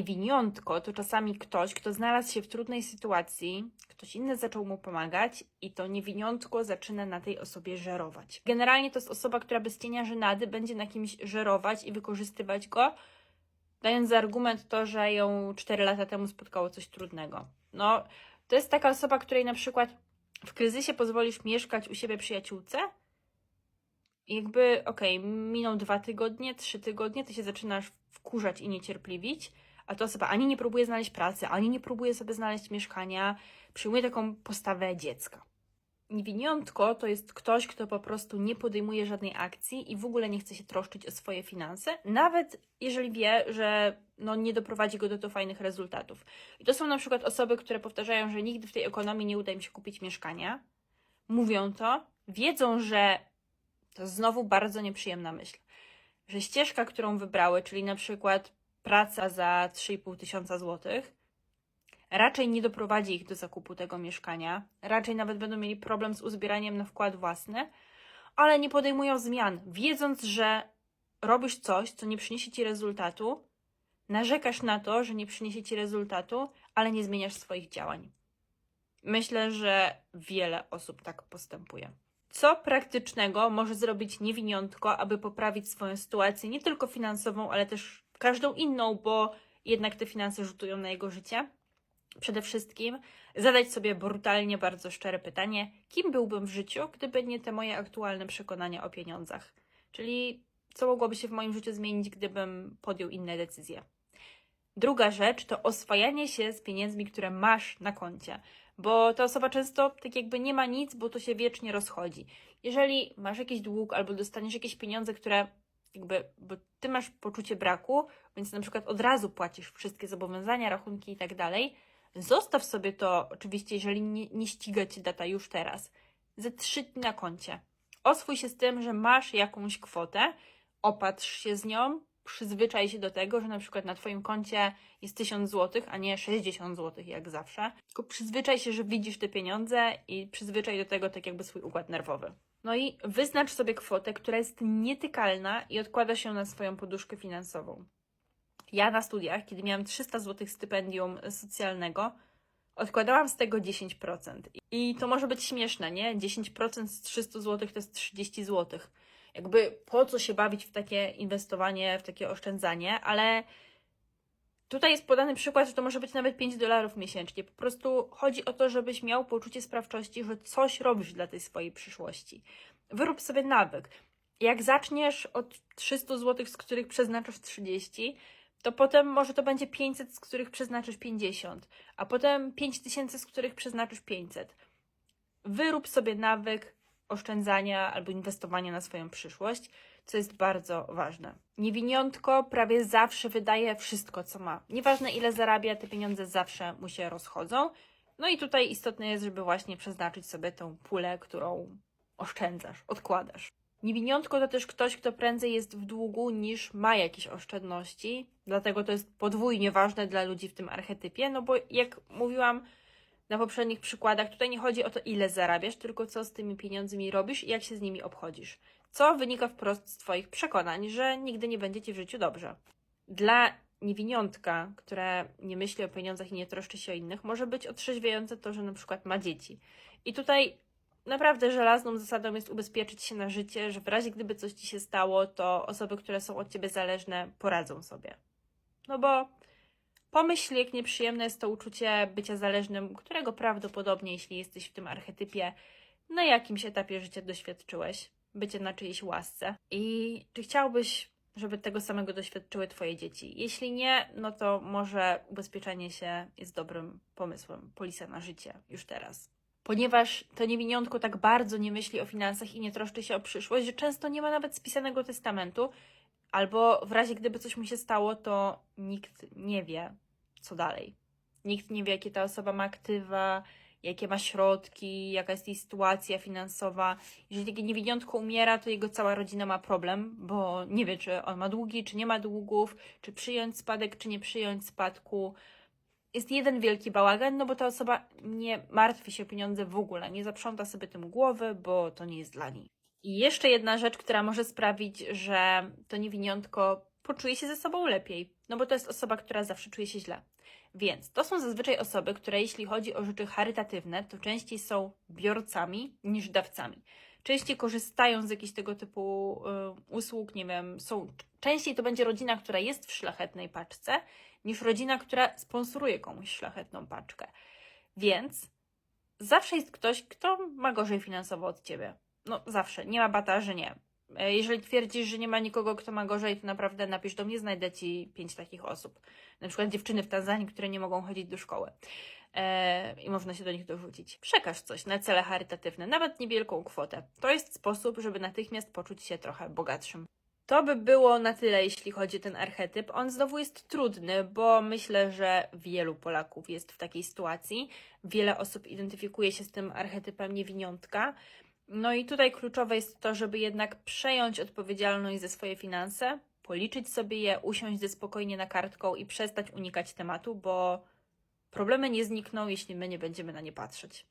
Niewiniątko to czasami ktoś, kto znalazł się w trudnej sytuacji, ktoś inny zaczął mu pomagać i to niewiniątko zaczyna na tej osobie żerować. Generalnie to jest osoba, która bez cienia żenady będzie na kimś żerować i wykorzystywać go, dając za argument to, że ją 4 lata temu spotkało coś trudnego. No, to jest taka osoba, której na przykład w kryzysie pozwolisz mieszkać u siebie przyjaciółce, jakby, okej, miną dwa tygodnie, trzy tygodnie, ty się zaczynasz wkurzać i niecierpliwić, a ta osoba ani nie próbuje znaleźć pracy, ani nie próbuje sobie znaleźć mieszkania, przyjmuje taką postawę dziecka. Niewiniątko to jest ktoś, kto po prostu nie podejmuje żadnej akcji i w ogóle nie chce się troszczyć o swoje finanse, nawet jeżeli wie, że no, nie doprowadzi go do to fajnych rezultatów. I to są na przykład osoby, które powtarzają, że nigdy w tej ekonomii nie uda im się kupić mieszkania. Mówią to, wiedzą, że to znowu bardzo nieprzyjemna myśl, że ścieżka, którą wybrały, czyli na przykład praca za 3,5 tysiąca złotych, raczej nie doprowadzi ich do zakupu tego mieszkania, raczej nawet będą mieli problem z uzbieraniem na wkład własny, ale nie podejmują zmian, wiedząc, że robisz coś, co nie przyniesie ci rezultatu, narzekasz na to, że nie przyniesie ci rezultatu, ale nie zmieniasz swoich działań. Myślę, że wiele osób tak postępuje. Co praktycznego może zrobić niewiniątko, aby poprawić swoją sytuację, nie tylko finansową, ale też każdą inną, bo jednak te finanse rzutują na jego życie? Przede wszystkim zadać sobie brutalnie bardzo szczere pytanie, kim byłbym w życiu, gdyby nie te moje aktualne przekonania o pieniądzach? Czyli co mogłoby się w moim życiu zmienić, gdybym podjął inne decyzje? Druga rzecz to oswajanie się z pieniędzmi, które masz na koncie, bo ta osoba często tak jakby nie ma nic, bo to się wiecznie rozchodzi. Jeżeli masz jakiś dług albo dostaniesz jakieś pieniądze, które jakby, bo ty masz poczucie braku, więc na przykład od razu płacisz wszystkie zobowiązania, rachunki i tak dalej, zostaw sobie to, oczywiście, jeżeli nie, nie ściga ci data już teraz, ze trzy dni na koncie. Oswój się z tym, że masz jakąś kwotę, opatrz się z nią, przyzwyczaj się do tego, że na przykład na Twoim koncie jest 1000 zł, a nie 60 zł jak zawsze. Tylko przyzwyczaj się, że widzisz te pieniądze i przyzwyczaj do tego tak jakby swój układ nerwowy. No i wyznacz sobie kwotę, która jest nietykalna i odkłada się na swoją poduszkę finansową. Ja na studiach, kiedy miałam 300 zł stypendium socjalnego, odkładałam z tego 10%. I to może być śmieszne, nie? 10% z 300 zł to jest 30 zł jakby po co się bawić w takie inwestowanie, w takie oszczędzanie, ale tutaj jest podany przykład, że to może być nawet 5 dolarów miesięcznie. Po prostu chodzi o to, żebyś miał poczucie sprawczości, że coś robisz dla tej swojej przyszłości. Wyrób sobie nawyk. Jak zaczniesz od 300 zł, z których przeznaczasz 30, to potem może to będzie 500, z których przeznaczysz 50, a potem 5000, z których przeznaczysz 500. Wyrób sobie nawyk, oszczędzania albo inwestowania na swoją przyszłość, co jest bardzo ważne. Niewiniątko prawie zawsze wydaje wszystko, co ma. Nieważne ile zarabia, te pieniądze zawsze mu się rozchodzą. No i tutaj istotne jest, żeby właśnie przeznaczyć sobie tą pulę, którą oszczędzasz, odkładasz. Niewiniątko to też ktoś, kto prędzej jest w długu niż ma jakieś oszczędności, dlatego to jest podwójnie ważne dla ludzi w tym archetypie, no bo jak mówiłam, na poprzednich przykładach, tutaj nie chodzi o to, ile zarabiasz, tylko co z tymi pieniądzmi robisz i jak się z nimi obchodzisz. Co wynika wprost z Twoich przekonań, że nigdy nie będzie Ci w życiu dobrze. Dla niewiniątka, które nie myśli o pieniądzach i nie troszczy się o innych, może być otrzeźwiające to, że na przykład ma dzieci. I tutaj naprawdę żelazną zasadą jest ubezpieczyć się na życie, że w razie gdyby coś Ci się stało, to osoby, które są od Ciebie zależne, poradzą sobie. No bo Pomyśl, jak nieprzyjemne jest to uczucie bycia zależnym, którego prawdopodobnie, jeśli jesteś w tym archetypie, na jakimś etapie życia doświadczyłeś, bycie na czyjejś łasce. I czy chciałbyś, żeby tego samego doświadczyły Twoje dzieci? Jeśli nie, no to może ubezpieczenie się jest dobrym pomysłem, polisa na życie już teraz. Ponieważ to niewiniątko tak bardzo nie myśli o finansach i nie troszczy się o przyszłość, że często nie ma nawet spisanego testamentu, albo w razie gdyby coś mu się stało, to nikt nie wie, co dalej. Nikt nie wie, jakie ta osoba ma aktywa, jakie ma środki, jaka jest jej sytuacja finansowa. Jeżeli takie niewiniątko umiera, to jego cała rodzina ma problem, bo nie wie, czy on ma długi, czy nie ma długów, czy przyjąć spadek, czy nie przyjąć spadku. Jest jeden wielki bałagan, no bo ta osoba nie martwi się o pieniądze w ogóle, nie zaprząta sobie tym głowy, bo to nie jest dla niej. I jeszcze jedna rzecz, która może sprawić, że to niewiniątko poczuje się ze sobą lepiej, no bo to jest osoba, która zawsze czuje się źle. Więc to są zazwyczaj osoby, które jeśli chodzi o rzeczy charytatywne, to częściej są biorcami niż dawcami. Częściej korzystają z jakichś tego typu y, usług, nie wiem, są, częściej to będzie rodzina, która jest w szlachetnej paczce, niż rodzina, która sponsoruje komuś szlachetną paczkę. Więc zawsze jest ktoś, kto ma gorzej finansowo od ciebie. No zawsze, nie ma bata, że nie. E, Jeżeli twierdzisz, że nie ma nikogo, kto ma gorzej, to naprawdę napisz do mnie, znajdę ci pięć takich osób. Na przykład dziewczyny w Tanzanii, które nie mogą chodzić do szkoły. E, I można się do nich dorzucić. Przekaż coś na cele charytatywne, nawet niewielką kwotę. To jest sposób, żeby natychmiast poczuć się trochę bogatszym. To by było na tyle, jeśli chodzi o ten archetyp. On znowu jest trudny, bo myślę, że wielu Polaków jest w takiej sytuacji. Wiele osób identyfikuje się z tym archetypem niewiniątka. No i tutaj kluczowe jest to, żeby jednak przejąć odpowiedzialność za swoje finanse, policzyć sobie je, usiąść ze spokojnie na kartką i przestać unikać tematu, bo problemy nie znikną, jeśli my nie będziemy na nie patrzeć.